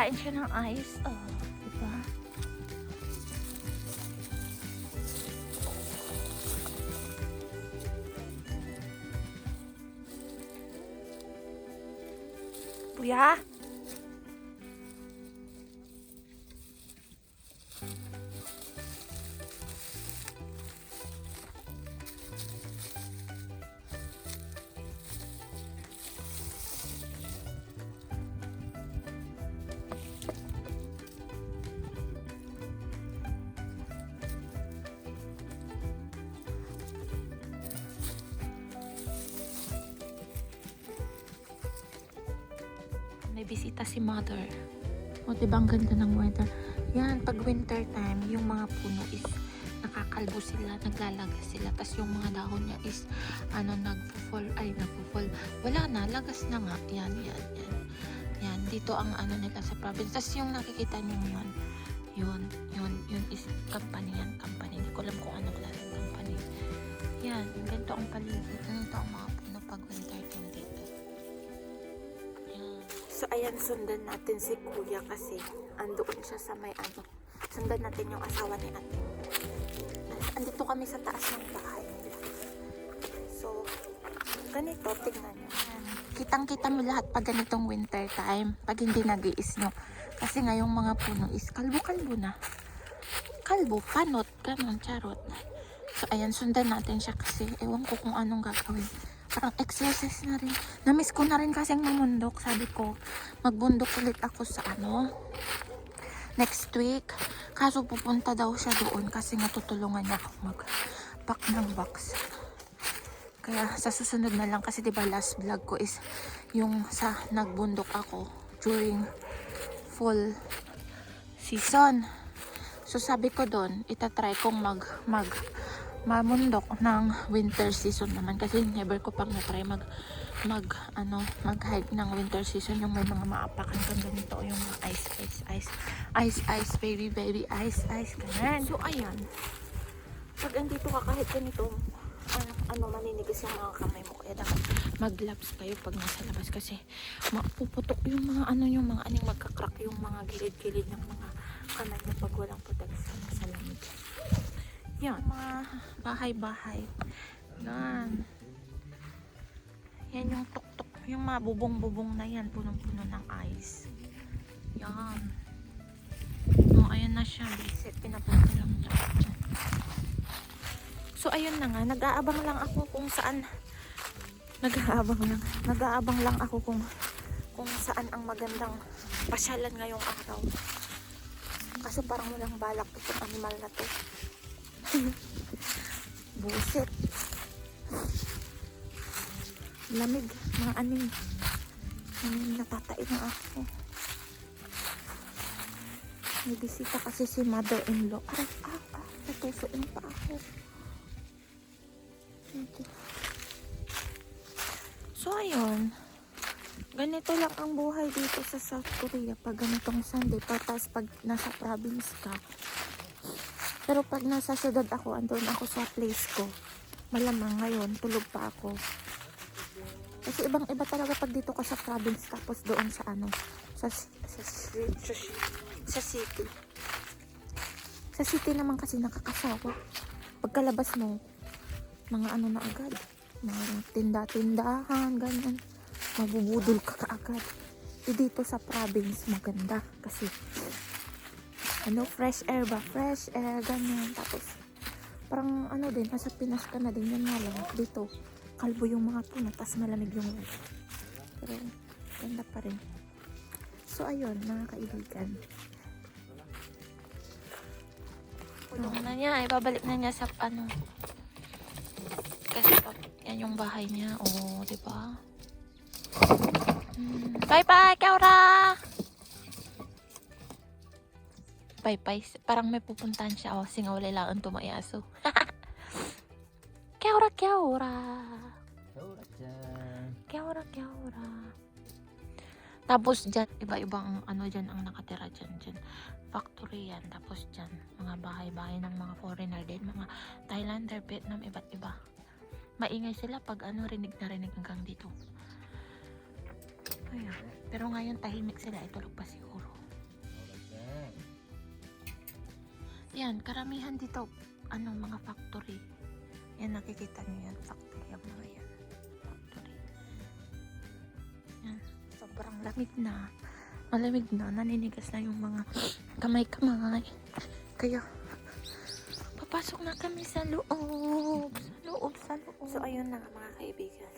Kumakain siya ng ice. Oh, diba? May bisita si mother. O, diba ang ganda ng weather? Yan, pag winter time, yung mga puno is nakakalbo sila, naglalagas sila. Tapos yung mga dahon niya is, ano, nagpo-fall, ay, nagpo-fall. Wala na, lagas na nga. Yan, yan, yan. Yan, dito ang ano nila sa province. Tapos yung nakikita niyo yun, yun, yun, yun is company yan, company. Hindi ko alam kung anong klaseng company. Yan, ganito ang paligid. Ganito ang mga puno pag winter time. So, ayan, sundan natin si kuya kasi andoon siya sa may ano. Sundan natin yung asawa ni ate. Andito kami sa taas ng bahay nila. So, ganito, tingnan nyo. Kitang-kita mo lahat pag ganitong winter time. Pag hindi nag snow Kasi ngayong mga puno is kalbo-kalbo na. Kalbo, panot, ganun, charot. So, ayan, sundan natin siya kasi ewan ko kung anong gagawin. Parang exercise na rin. Namiss ko na rin kasing mamundok. Sabi ko, magbundok ulit ako sa ano, next week. Kaso pupunta daw siya doon kasi natutulungan niya ako mag-pack ng box. Kaya sa susunod na lang kasi 'di ba last vlog ko is yung sa nagbundok ako during fall season. So sabi ko doon, itatry kong mag mag mamundok ng winter season naman kasi never ko pang na-try mag mag ano mag hike ng winter season yung may mga maapakan kang ganito yung mga ice ice ice ice ice baby baby ice ice ganyan. So ayan. Pag andito ka kahit ganito ano, ano maninigas yung mga kamay mo kaya dapat mag gloves kayo pag nasa labas kasi mapuputok yung mga ano yung mga aning magkakrak yung mga gilid-gilid ng mga kamay mo pag walang lamig yan mga bahay-bahay yan yan yung tuktok yung mga bubong-bubong na yan punong-puno ng ice yan oh, ayan na siya basic pinapunta lang niya So, ayun na nga. Nag-aabang lang ako kung saan. Nag-aabang lang. Nag-aabang lang ako kung kung saan ang magandang pasyalan ngayong araw. Kaso parang walang balak itong animal na to. Buset. Lamig. Mga aning. Aning natatain na ako. May bisita kasi si mother-in-law. Ay, ah, ah, natusuin pa ako. So, ayun. Ganito lang ang buhay dito sa South Korea pag ganitong Sunday. Tapos pag nasa province ka. Pero pag nasa syudad ako, andun ako sa place ko. Malamang ngayon, tulog pa ako. Kasi ibang iba talaga pag dito ka sa province tapos doon sa ano, sa, sa, sa, sa, city. Sa city naman kasi nakakasawa. Pagkalabas mo, mga ano na agad. Mga tinda-tindahan, ganyan. Mabubudol ka kaagad. E dito sa province, maganda. Kasi, ano, fresh air ba? Fresh air, ganyan. Tapos, parang ano din, nasa Pinas ka na din. Yan nga lang. Dito, kalbo yung mga puno, tapos malamig yung weather. Pero, ganda pa rin. So, ayun, mga kaibigan. Tulong na niya, ibabalik na niya sa ano. Kasi yan yung bahay niya, oh, di ba? Hmm. Bye bye, Kaura! Bye. Parang may pupuntahan siya. Oh, singaw ang tumayaso. Kaura, Kaura! Kaura, Kaura! Tapos dyan, iba-ibang ano dyan ang nakatira dyan. dyan. Factory yan. Tapos dyan, mga bahay-bahay ng mga foreigner din. Mga Thailander, Vietnam, iba't iba. Maingay sila pag ano, rinig na rinig hanggang dito. Ayun. Pero ngayon, tahimik sila. Itulog pa siguro. Yan, karamihan dito, ano, mga factory. Yan, nakikita nyo yan, factory. Ang mga yan, factory. Yan, sobrang lamig na. Malamig na, naninigas na yung mga kamay-kamay. Kaya, papasok na kami sa loob. Sa loob, sa loob. So, ayun na mga kaibigan.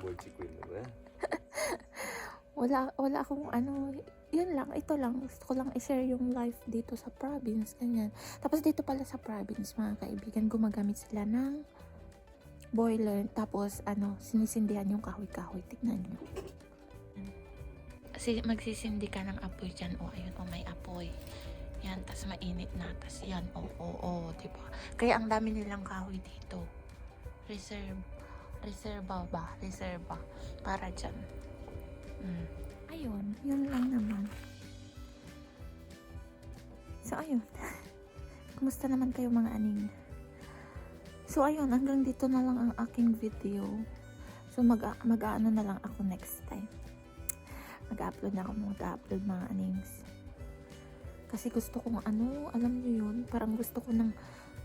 Pochi Queen, ba? Wala wala akong ano yun lang ito lang. Gusto ko lang i-share yung life dito sa province ganyan. Tapos dito pala sa province mga kaibigan gumagamit sila ng boiler. Tapos ano sinisindihan yung kahoy-kahoy. Tignan nyo. Si magsisindi ka ng apoy dyan. O ayun o may apoy. Yan tas mainit na. Tas yan o o o diba kaya ang dami nilang kahoy dito. Reserve reserva ba? Reserva para dyan Mm. Ayun, yun lang naman. So, ayun. Kumusta naman kayo mga aning? So, ayun, hanggang dito na lang ang aking video. So, mag, mag ano na lang ako next time. Mag-upload na ako, mag-upload mga anings. Kasi gusto kong ano, alam niyo yun, parang gusto ko nang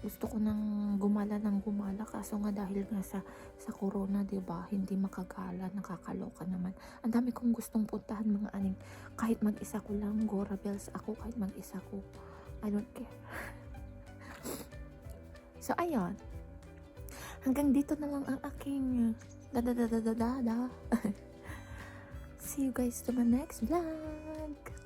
gusto ko nang gumala ng gumala. Kaso nga dahil nga sa sa corona 'di ba hindi makagala. Nakakaloka naman. Ang dami kong gustong puntahan mga aning kahit mag-isa ko lang Gora Bells ako kahit mag-isa ko. I don't care. So ayun. Hanggang dito na lang ang aking da da da da da da see you guys to my next vlog